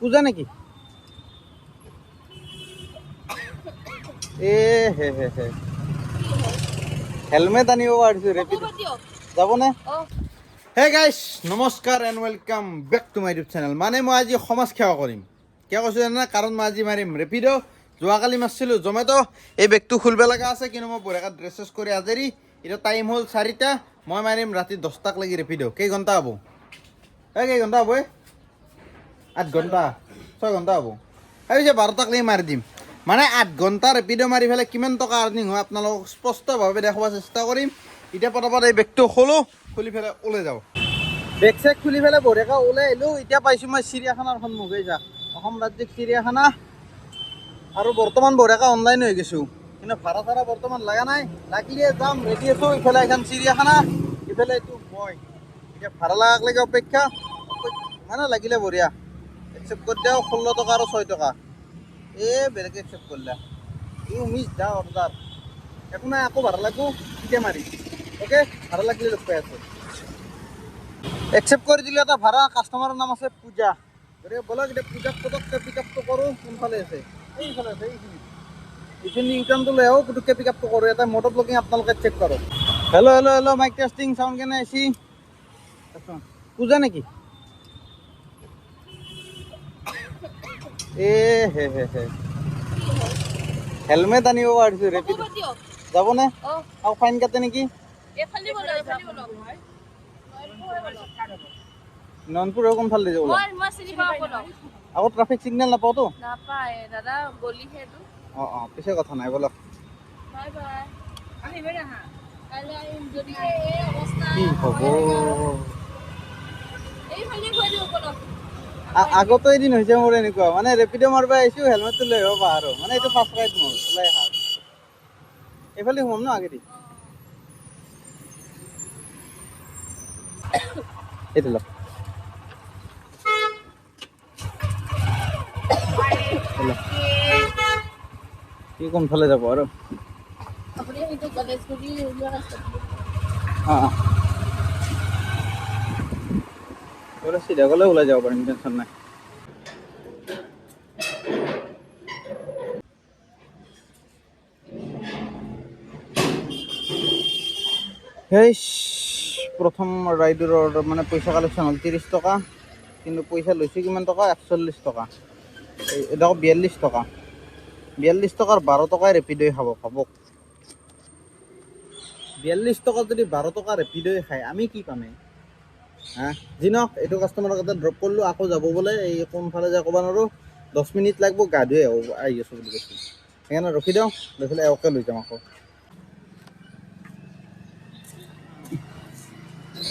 পূজা নেকি? এ হে হে হে। হেলমেট আনিব পাৰিছো ৰেপিড যাবনে? হে গাইছ নমস্কাৰ and welcome back to my YouTube channel মানে মই আজি সমাজ সেৱা কৰিম। কিয় কৈছোঁ জানা? কাৰণ মই আজি মাৰিম। ৰেপিড' যোৱাকালি মাৰিছিলোঁ জমেট' এই বেগটো খুলিব লগা আছে কিন্তু মই বঢ়িয়াকৈ ড্ৰেছ চেছ কৰি আজৰি। এতিয়া টাইম হ'ল চাৰিটা। মই মাৰিম ৰাতি দহটাক লাগি ৰেপিড' কেই ঘণ্টা হ'ব? এই কেই ঘণ্টা হ'ব এই আঠ ঘণ্টা, ছয় ঘণ্টা হ'ব। ভাবিছে বাৰটাক লাগি মাৰি দিম। মানে আঠ ঘণ্টা ৰেপিড' মাৰি পেলাই কিমান টকা আৰ্নিং হয় আপোনালোকক স্পষ্টভাৱে দেখুৱাব চেষ্টা কৰিম। এতিয়া পটাপট এই বেগটো খোলোঁ, খুলি পেলাই ওলাই যাওঁ বেগ চেগ খুলি পেলাই বঢ়িয়াকৈ ওলাই আহিলোঁ। এতিয়া পাইছোঁ মই চিৰিয়াখানাৰ সন্মুখে যাক অসম ৰাজ্যিক চিৰিয়াখানা। আৰু বৰ্তমান বঢ়িয়াকৈ অনলাইন হৈ গৈছোঁ। কিন্তু ভাড়া চাড়া বৰ্তমান লগা নাই। লাগিলে যাম ৰেডি আছোঁ। ইফালে এখন চিৰিয়াখানা, ইফালে এইটো মই। এতিয়া ভাড়া লাগাক লাগে অপেক্ষা। মানে লাগিলে বঢ়িয়া। একচেপ্ট কৰি দিওঁ ষোল্ল টকা আৰু ছয় টকা। এ, বেলেগে একচেপ্ট কৰিলা ইউ মিছ দা অৰ্ডাৰ একো নাই, আকৌ ভাড়া লাগবো এতিয়া মাৰি অ'কে ভাড়া লাগিলে লগ পাই আছোঁ। একচেপ্ট কৰি দিলে এটা ভাড়া কাষ্টমাৰৰ নাম আছে পূজা। গতিকে ব'লক এতিয়া পূজাক পটককৈ পিক আপটো কৰোঁ, কোনফালে আছে? এইফালে আছে, এইখিনি। এইখিনি ইউটাৰ্ণটো লৈ আহোঁ পুটুককৈ পিক আপটো কৰোঁ। এটা মটৰ ব্লগিং আপোনালোকে চেক কৰক। Hello' hello' hello' mike testing sound কেনে আহিছি? পূজা নেকি? এ হে হে হে। হেলমেট আনিব পাৰিছোঁ ৰেপিড যাবনে? আৰু ফাইন কাটে নেকি? নয়নপুৰৰ কোনফালে যাব আকৌ ট্ৰাফিক চিগনেল নাপাওঁতো অঁ অঁ পিছে কথা নাই ব'লক। কি হ'ব এইফালে গৈ দিওঁ বলক আ- আগতো এদিন হৈছে মোৰ এনেকুৱা। মানে ৰেপিড' মাৰিব আহিছোঁ হেলমেটটো লৈ আহিব পাহৰোঁ। মানে এইটো ফাৰ্ষ্ট ৰাইড মোৰ ওলাই অহা এইফালে সোমাম ন আগেদি? এইটো লওক। সি কোনফালে যাব আৰু? অঁ অঁ। চিধা গ'লে ওলাই যাব পাৰিম টেনশ্যন নাই। সেই প্ৰথম ৰাইডৰ মানে পইচা কালেকশ্যন হ'ল ত্ৰিছ টকা কিন্তু পইচা লৈছে কিমান টকা একচল্লিছ টকা এই এটা আকৌ বিয়াল্লিছ টকা বিয়াল্লিছ টকাৰ বাৰ টকাই ৰেপিডই খাব ভাবক বিয়াল্লিছ টকাত যদি বাৰ টকা ৰেপিডই খায় আমি কি পামে হা যি নহওক এইটো কাষ্টমাৰক এটা ড্ৰপ কৰিলোঁ আকৌ যাব বোলে এই কোনফালে যায় ক'ব নোৱাৰোঁ দহ মিনিট লাগিব গা ধুই আহোঁ আছোঁ বুলি কৈছোঁ সেইকাৰণে ৰখি দিওঁ লৈ পেলাই এওঁকে লৈ যাম আকৌ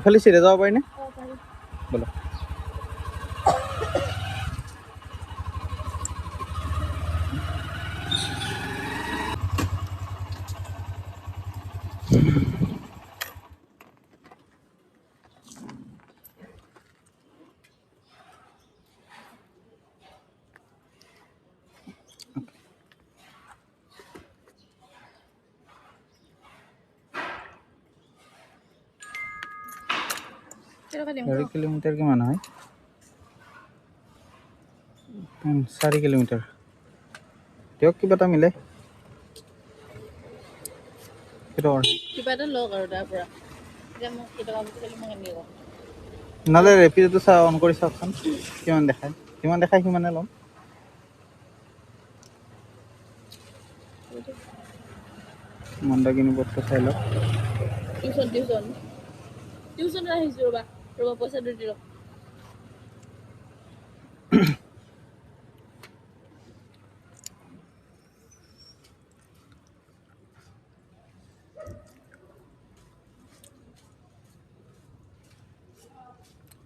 ৰ'বা ইফালে চিধা যাব পাৰিনে অঁ, চাৰি কিলোমিটাৰ কিমান হয়? চাৰি কিলোমিটাৰ দিয়ক কিবা এটা মিলাই কিবা এটা লওক আৰু তাৰ পৰা। নহ'লে ৰেপিডটো চাই অন কৰি চাওকচোন কিমান দেখায়। যিমান দেখায় সিমানে ল'ম। মন্দাকিনী পত্ৰ চাই লওক। টিউশ্যন টিউশ্যন টিউশ্যন আহিছোঁ ৰ'বা। ৰ'ব পইচা দি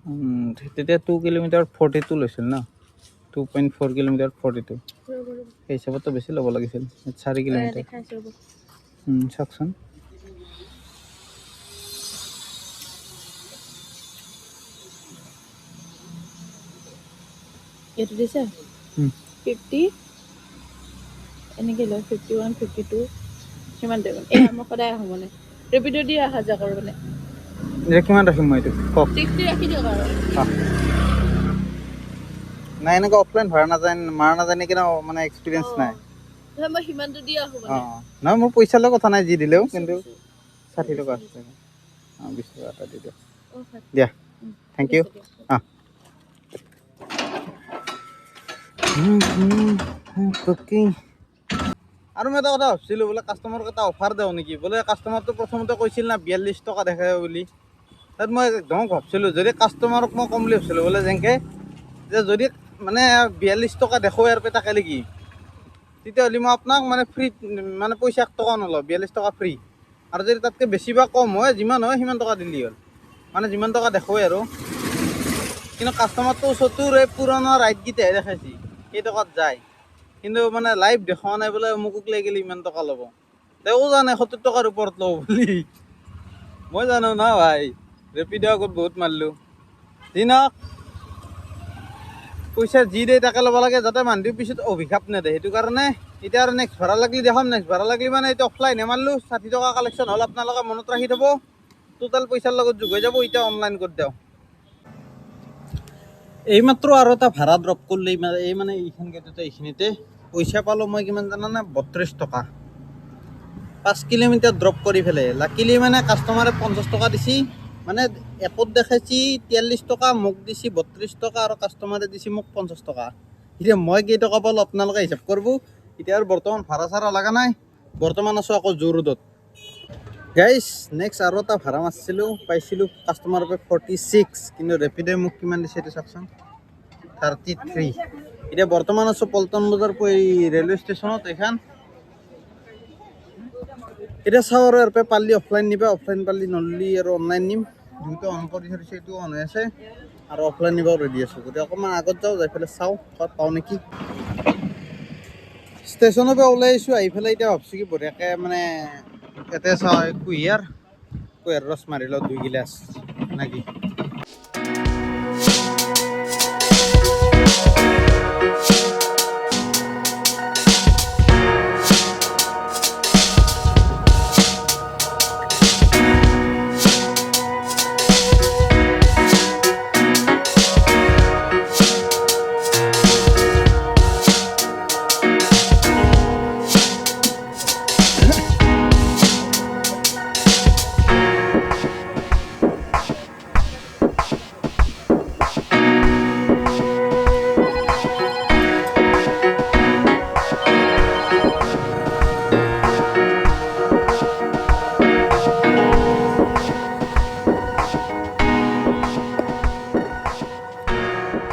উম, তেতিয়া টু কিলোমিটাৰ ফৰ্টি টু লৈছিল ন? Two point four kilometre forty two সেই হিচাপততো বেছি ল'ব লাগিছিল। চাৰি কিলোমিটাৰ। চাওকচোন। এইটো দিছে? ফিফটি এনেকৈ লয় ফিফটি ওৱান ফিফটি টু সিমান দিব এয়া মই সদায় আহোঁ মানে। ৰেপিড' দি অহা যোৱা কৰোঁ মানে। কিমান ৰাখিম মই এইটো? কওক। ছিক্সটি ৰাখি দিয়ক আৰু। আহ। নাই এনেকুৱা অফলাইন নাজানে মাৰা নাজানে কিনে মানে এক্সপিৰিয়েঞ্চ নাই। নহয় মই সিমানটো দি আহোঁ মানে। অঁ। নহয় মোৰ পইচাৰ লগত কথা নাই যি দিলেও কিন্তু ষাঠি টকা আছে। অঁ বিছ টকা এটা দি দিয়ক। দিয়া। থেংক ইউ আৰু মই এটা কথা ভাবছিলোঁ বোলে কাষ্টমাৰক এটা অফাৰ দিওঁ নেকি বোলে কাষ্টমাৰটো প্ৰথমতে কৈছিল না বিয়াল্লিছ টকা দেখাই বুলি তাত মই একদম ভাবছিলোঁ যদি কাষ্টমাৰক মই ক'ম বুলি ভাবছিলোঁ বোলে যেনেকৈ যে যদি মানে বিয়াল্লিছ টকা দেখোঁ ইয়াৰ পৰা তাকে নেকি তেতিয়াহ'লে মই আপোনাক মানে ফ্ৰী মানে পইচা এক টকা নলওঁ বিয়াল্লিছ টকা ফ্ৰী আৰু যদি তাতকৈ বেছি বা কম হয় যিমান হয় সিমান টকা দিলি হ'ল মানে যিমান টকা দেখোঁ আৰু কিন্তু কাষ্টমাৰটো চতুৰ এই পুৰণা ৰাইডকেইটাহে দেখাইছে কেইটকাত যায়? কিন্তু মানে লাইভ দেখুওৱা নাই বোলে অমুকক লৈ গ'লে ইমান টকা ল'ব। তেওঁ জানে সত্তৰ টকাৰ ওপৰত ল'ব বুলি। মই জানো না ভাই ৰেপিড' আগত বহুত মাৰিলোঁ। নহওক পইচা যি দিয়ে তাকে ল'ব লাগে, যাতে মানুহটোৰ পিছত অভিশাপ নেদে। সেইটো কাৰণে এতিয়া আৰু নেক্সট ভাড়া লাগিলে দেখাম নেক্সট ভাড়া লাগিলে মানে এতিয়া অফলাইনে মাৰিলোঁ। ষাঠি টকা কালেকশ্যন হ'ল, আপোনালোকে মনত ৰাখি থ'ব। টোটেল পইচাৰ লগত যোগ হৈ যাব, এতিয়া অনলাইন কৰি দিওঁ এইমাত্ৰ আৰু এটা ভাড়া ড্ৰপ কৰিলে ইমান- এই মানে এইখন গেটতে এইখিনিতে পইচা পালোঁ মই কিমান জানানে? বত্ৰিছ টকা। পাঁচ কিলোমিটাৰ ড্ৰপ কৰি পেলাই লাকিলি মানে কাষ্টমাৰে পঞ্চাছ টকা দিছি। মানে এপত দেখাইছি তিয়াল্লিছ টকা, মোক দিছি বত্ৰিছ টকা আৰু কাষ্টমাৰে দিছি মোক পঞ্চাছ টকা। এতিয়া মই কেইটকা পালোঁ, আপোনালোকে হিচাপ কৰিব। এতিয়া আৰু বৰ্তমান ভাড়া চাড়া লগা নাই। বৰ্তমান আছোঁ আকৌ জু ৰোডত গাইছ নেক্সট আৰু এটা ভাড়া মাৰিছিলোঁ পাইছিলোঁ কাষ্টমাৰৰ পৰা ফৰ্টি ছিক্স কিন্তু ৰেপিডে মোক কিমান দিছে এইটো চাওকচোন থাৰ্টি থ্ৰী এতিয়া বৰ্তমান আছোঁ পল্টন বজাৰ ৰেলৱে ষ্টেচনত এইখন। এতিয়া চাওঁ আৰু ইয়াৰ পৰা পাৰিলে অফলাইন নিবা অফলাইন পাৰিলে নললি আৰু অনলাইন নিম। দুইটা অন কৰি থৈছে এইটো অন হৈ আছে। আৰু অফলাইন নিবাও ৰেডি আছোঁ। গতিকে অকণমান আগত যাওঁ, যাই পেলাই চাওঁ, ক'ত পাওঁ নেকি। ষ্টেচনৰ পৰা ওলাই আহিছোঁ, আহি পেলাই এতিয়া ভাবছোঁ কি বঢ়িয়াকৈ মানে ইয়াতে কুইয়ার কুইয়ার ৰস মাৰি দুই গিলাচ নেকি?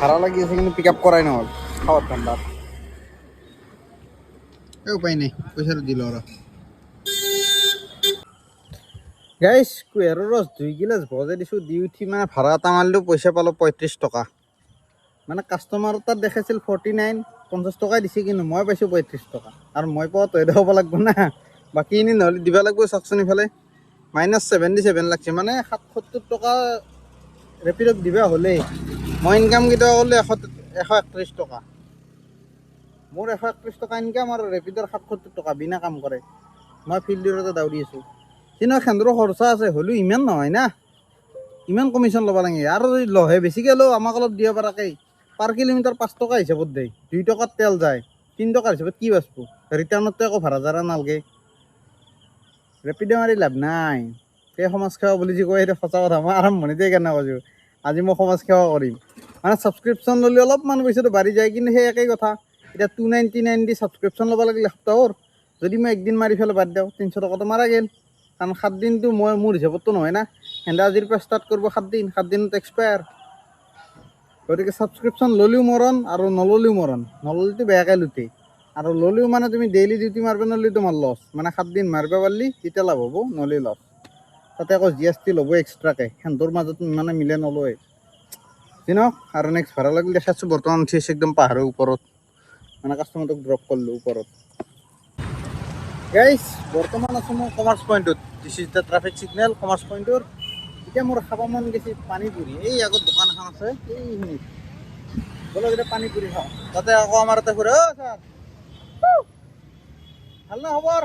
ভাড়া লাগি আছে কিন্তু পিক আপ কৰাই নহ'ল খাওয়ার ঠান্ডা উপায় নেই পয়সাটা দিল ওরা। গাইছ কুঁহিয়াৰৰ ৰস দুই গিলাচ ভজাই দিছোঁ, দি উঠি মানে ভাড়া এটা মাৰিলোঁ পইচা পালোঁ পঁয়ত্ৰিছ টকা। মানে কাষ্টমাৰ তাত দেখাইছিল ফৰ্টি নাইন পঞ্চাছ টকাই দিছে, কিন্তু মই পাইছোঁ পঁয়ত্ৰিছ টকা। আৰু মই পোৱা তই হ'ব লাগিব না। বাকীখিনি নহ'লে দিব লাগিব চাওকচোন ইফালে। মাইনাছ ছেভেণ্টি ছেভেন লাগছে মানে সাতসত্তৰ টকা ৰেপিডত দিবা হ'লেই। মই ইনকাম কেতিয়াবা কৰিলোঁ এশ এশ একত্ৰিছ টকা। মোৰ এশ একত্ৰিছ টকা ইনকাম আৰু ৰেপিডৰ সাতসত্তৰ টকা বিনা কাম কৰে। মই ফিল্ডতে দাউৰি আছোঁ। কিন্তু সেন্দৰো খৰচা আছে, হ'লেও ইমান নহয় না। ইমান কমিশ্যন ল'ব লাগে। আৰু যদি লহে বেছিকৈ লওঁ, আমাক অলপ দিব পৰাকৈ। পাৰ কিলোমিটাৰ পাঁচ টকা হিচাপত দেই। দুই টকাত তেল যায়, তিনি টকাৰ হিচাপত কি বাচব? ৰিটাৰ্ণততো একো ভাড়া চাড়া নালাগে। ৰেপিড' মাৰি লাভ নাই। সেই সমাজ সেৱা বুলি যি কয়, সেইটো সঁচা কথা। মই আৰম্ভণিতে সেইকাৰণে কৈছোঁ। আজি মই সমাজ সেৱা কৰিম। মানে ছাবস্ক্ৰিপশ্যন ল'লে অলপমান পইচাটো বাঢ়ি যায়, কিন্তু সেই একেই কথা। এতিয়া two ninety nine the subscription ল'ব লাগিলে সপ্তাহৰ। যদি মই একদিন মাৰি পেলাই বাদ দিওঁ, তিনিশ টকাটো মাৰা গ'ল। কাৰণ সাত দিনটো মই, মোৰ হিচাপততো নহয় না। সেহেঁতে আজিৰ পৰা ষ্টাৰ্ট কৰিব সাতদিন সাতদিনত এক্সপায়াৰ গতিকে ছাবস্ক্ৰিপশ্যন ল'লেও মৰণ আৰু নল'লেও মৰণ। নল'লেতো বেয়াকৈ লুটে। আৰু ল'লেও মানে তুমি ডেইলি ডিউটি মাৰিব নল'লে তোমাৰ লছ মানে সাতদিন মাৰিব পাৰিলি, তেতিয়া লাভ হ'ব নলে লছ তাতে আকৌ জি এছ টি ল'ব এক্সট্ৰাকৈ সিহঁতৰ মাজত মানে মিলে নলয়। নহওক আৰু নেক্সট ভাড়া লাগিলে দেখাইছোঁ বৰ্তমান উঠি আছে একদম পাহাৰৰ ওপৰত। মানে কাষ্টমাৰটোক ড্ৰপ কৰিলোঁ ওপৰত। গাইছ বৰ্তমান আছোঁ মই কমাৰ্চ পইণ্টত this is the traffic signal commerce পইণ্টৰ এতিয়া মোৰ খাব মন গৈছে পানী পুৰি এই আগত দোকান এখন আছে এইখিনিত ব'লক এতিয়া পানী পুৰি খাওঁ। তাতে আকৌ আমাৰ এটা ঘূৰে, অ' ছাৰ। ভালো না খবৰ?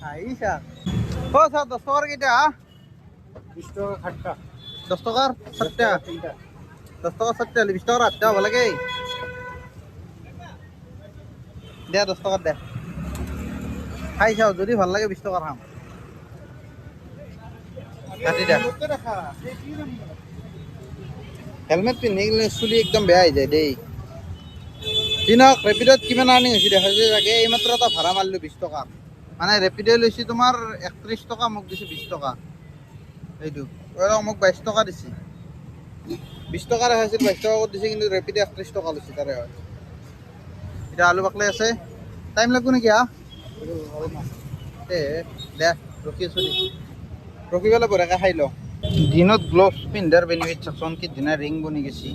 হাঁহি ছাৰ দহ টকাৰ কেইটা? হা বিশ টকা খাট্টা। দহ টকাৰ সাতটা? তিনটা। দহ টকা সাতটা বিছ টকাৰ আঠটা হ'ব লাগে দে দহ টকাত দে। খাই চাওঁ যদি ভালো লাগে বিছ টকাৰ খাম। কাটি দে। হেলমেট পিন্ধি গ'লে চুলি একদম বেয়া হৈ যায় দেই। নহওক ৰেপিডত কিমান আৰ্নিং হৈছে দেখা যায়। চাগে এইমাত্ৰ এটা ভাড়া মাৰিলোঁ বিছ টকা। মানে ৰেপিডে লৈছে তোমাৰ একত্ৰিছ টকা, মোক দিছে বিছ টকা। আৰু মোক বাইছ টকা দিছে। বিছ টকা ৰেহাইছিল বাইছ টকা দিছে, কিন্তু ৰেপিডে একত্ৰিছ টকা লৈছে, তাৰে হয়। এতিয়া আলু বাকলাই আছে। টাইম লাগব নেকি, হা? এ, দে, ৰখি আছোঁ দে। ৰখি পেলাই বঢ়িয়াকৈ খাই লওঁ দিনত গ্লভছ পিন্ধাৰ বেনিফিট চাচোন, কি দিনা ৰিং বনি গেছি।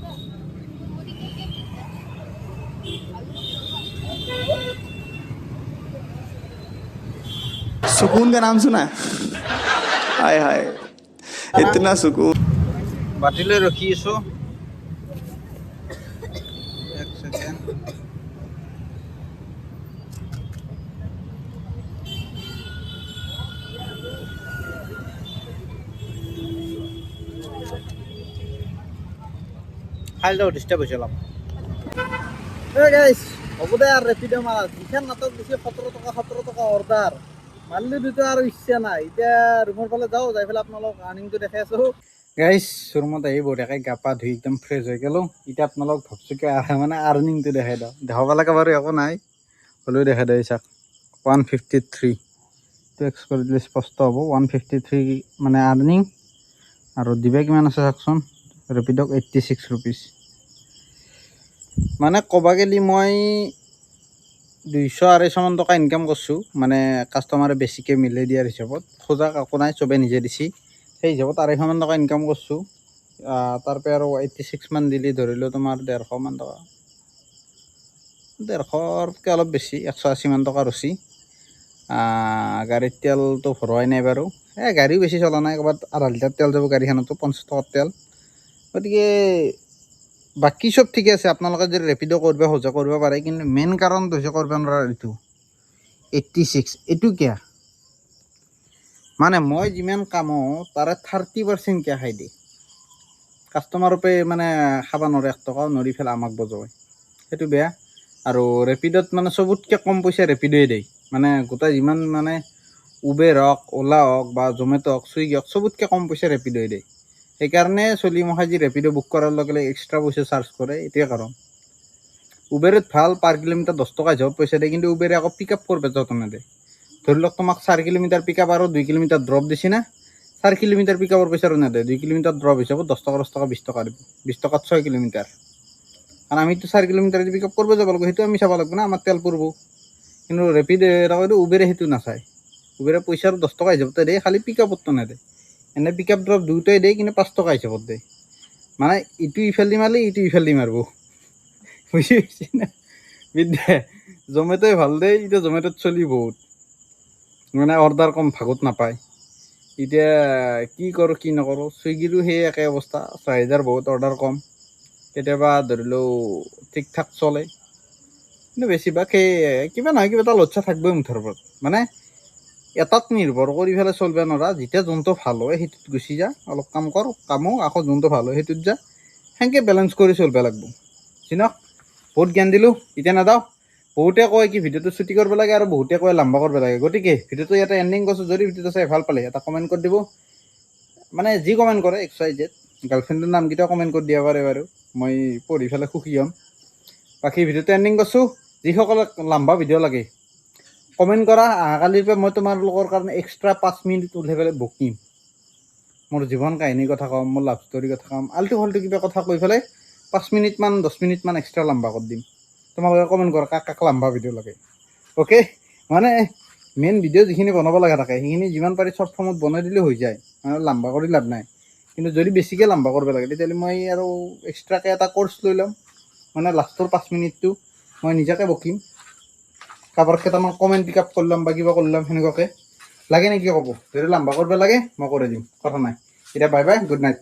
सुकून का नाम सुना है हाय हाय इतना सुकून বাতিলৈ ৰখি আছোঁ এক ছেকেণ্ড খাই যাওঁ ডিষ্টাৰ্ব হৈছে অলপ এই গাইছ হ'ব দে আৰু ৰেপিড' মাৰা যিখন নাটক দিছে সোতৰ টকা সোতৰ টকা অৰ্ডাৰ মাৰিলোঁ দুটা আৰু ইচ্ছা নাই। এতিয়া ৰুমৰ ফালে যাওঁ যাই পেলাই আপোনালোকক আৰ্নিংটো দেখাই আছোঁ গাইছ ৰুমত আহি বঢ়িয়াকৈ গা পা ধুই একদম ফ্ৰেছ হৈ গ'লোঁ। এতিয়া আপোনালোক ভাবছোঁ কি আহ- মানে আৰ্নিংটো দেখাই দিওঁ। দেখাব লগা বাৰু একো নাই হ'লেও দেখাই দিওঁ চাওক। ওৱান ফিফটি থ্ৰী এইটো এক্স কৰি দিলে স্পষ্ট হ'ব। ওৱান ফিফটি থ্ৰী মানে আৰ্নিং আৰু দিবা কিমান আছে চাওকচোন ৰেপিডক এইট্টি ছিক্স ৰুপিজ মানে ক'ব গ'লে মই দুইশ আঢ়ৈশমান টকা ইনকাম কৰিছোঁ মানে কাষ্টমাৰে বেছিকৈ মিলাই দিয়াৰ হিচাপত। খোজা একো নাই চবে নিজে দিছি। সেই হিচাপত আঢ়ৈশমান টকা ইনকাম কৰিছোঁ। তাৰ পৰা আৰু এইট্টি ছিক্সমান দিলে ধৰিলোঁ তোমাৰ ডেৰশমান টকা। ডেৰশতকৈ অলপ বেছি এশ আশীমান টকা ৰচি। গাড়ীত তেলটো ভৰোৱাই নাই বাৰু। এই গাড়ীও বেছি চলা নাই, ক'ৰবাত আধা লিটাৰ তেল যাব গাড়ীখনতো, পঞ্চাছ টকাৰ তেল। গতিকে বাকী চব ঠিকে আছে, আপোনালোকে যদি ৰেপিড' কৰিব খোজা কৰিব পাৰে, কিন্তু মেইন কাৰণটো হৈছে কৰিব নোৱাৰা এইটো। এইট্টি ছিক্স এইটো কিয়? মানে মই যিমান কামো, তাৰে থাৰ্টি পাৰ্চেণ্ট কিয় খাই দিয়ে কাষ্টমাৰৰ পে মানে খাব নোৱাৰে, এক টকাও নৰি পেলাই আমাক বজায় সেইটো বেয়া। আৰু ৰেপিডত মানে চবতকৈ কম পইচা ৰেপিডয়ে দিয়ে মানে গোটেই যিমান মানে উবেৰ হওক অ'লা হওক বা জমেট' হওক চুইগি হওক, চবতকৈ কম পইচা ৰেপিডয়ে দিয়ে সেইকাৰণে চলি মহাই যি ৰেপিড' বুক কৰাৰ লগে লগে এক্সট্ৰা পইচা চাৰ্জ কৰে, এইটোৱে কাৰণ। উবেৰত ভালো পাৰ কিলোমিটাৰ দহ টকা হিচাপত পইচা দিয়ে কিন্তু উবেৰে আকৌ পিক আপ কৰিব যাওঁতে নেদে। ধৰি লওক তোমাক চাৰি কিলোমিটাৰ পিক আপ আৰু দুই কিলোমিটাৰ ড্ৰপ দিছে না, চাৰি কিলোমিটাৰ পিক আপৰ পইচা আৰু নেদে, দুই কিলোমিটাৰ ড্ৰপ হিচাপত দহ টকা দহ টকা বিছ টকা দিব বিছ টকাত ছয় কিলোমিটাৰ কাৰণ আমিতো চাৰি কিলোমিটাৰ পিক আপ কৰিব যাব লাগিব, সেইটো আমি চাব লাগিব না, আমাৰ তেল পৰিব। কিন্তু ৰেপিড উবেৰে সেইটো নাচায়। উবেৰে পইচা আৰু দহ টকা হিচাপতে দিয়ে খালি পিক আপতটো নেদে। এনে পিক আপ ড্ৰপ দুয়োটাই দিয়ে কিন্তু পাঁচ টকা হিচাপত দিয়ে মানে ইটো ইফালে মাৰিলে, ইটো ইফালে মাৰিব। বুজি পাইছে না? বিদ্যা জমেট'ই ভালো দেই, এতিয়া জমেট'ত চলি বহুত। মানে অৰ্ডাৰ কম ভাগত নাপায়। এতিয়া কি কৰোঁ, কি নকৰোঁ চুইগিৰো সেই একে অৱস্থা চাহিদাৰ বহুত অৰ্ডাৰ কম। কেতিয়াবা ধৰিলেও ঠিক ঠাক চলে। কিন্তু বেছিভাগ সেই, কিবা নহয়, কিবা এটা লচ্ছা থাকিবই মুঠৰ ওপৰত। মানে এটাত নিৰ্ভৰ কৰি পেলাই চলিব নোৱাৰা যেতিয়া যোনটো ভাল হয় সেইটোত গুচি যা অলপ কাম কৰ কামো আকৌ যোনটো ভাল হয় সেইটোত যা সেনেকৈ বেলেঞ্চ কৰি চলিব লাগিব। চিনক বহুত জ্ঞান দিলোঁ এতিয়া নাযাওঁ। বহুতে কয় কি ভিডিঅ'টো ছুটি কৰিব লাগে আৰু বহুতে কয় লম্বা কৰিব লাগে। গতিকে ভিডিঅ'টো ইয়াতে এণ্ডিং কৰিছোঁ যদি ভিডিঅ'টো চাই ভাল পালে এটা কমেণ্ট কৰি দিব। মানে যি কমেণ্ট কৰে এক্স ৱাই জেড গাৰ্লফ্ৰেণ্ডৰ নামকেইটাও কমেণ্ট কৰি দিব পাৰে বাৰু। মই পঢ়ি পেলাই সুখী হ'ম। বাকী ভিডিঅ'টো এণ্ডিং কৰিছোঁ। যিসকলে লম্বা ভিডিঅ' লাগে কমেণ্ট কৰা অহাকালিৰ পৰা মই তোমালোকৰ কাৰণে এক্সট্ৰা পাঁচ মিনিট উলিয়াই পেলাই বকিম মোৰ জীৱন কাহিনীৰ কথা ক'ম, মোৰ লাভ ষ্টৰীৰ কথা ক'ম, আল্টু ফাল্টু কিবা কথা কৈ পেলাই পাঁচ মিনিটমান দহ মিনিটমান এক্সট্ৰা লাম্বা কৰি দিম। তোমালোকে কমেণ্ট কৰা, কাক কাক লাম্বা ভিডিঅ' লাগে। অ'কে মানে মেইন ভিডিঅ' যিখিনি বনাব লগা থাকে, সেইখিনি যিমান পাৰি শ্বৰ্ট ফৰ্মত বনাই দিলে হৈ যায়। মানে লাম্বা কৰি লাভ নাই। কিন্তু যদি বেছিকৈ লাম্বা কৰিব লাগে, তেতিয়াহ'লে মই আৰু এক্সট্ৰাকৈ এটা ক'ৰ্চ লৈ ল'ম। মানে লাষ্টৰ পাঁচ মিনিটটো মই নিজাকৈ বকিম। কাৰোবাৰ কেইটামান কমেণ্ট পিক আপ কৰিলাম বা কিবা কৰিলাম সেনেকুৱাকৈ। লাগে নেকি ক'ব যদি লাম্বা কৰিব লাগে, মই কৰি দিম। কথা নাই। এতিয়া বাই বাই গুড নাইট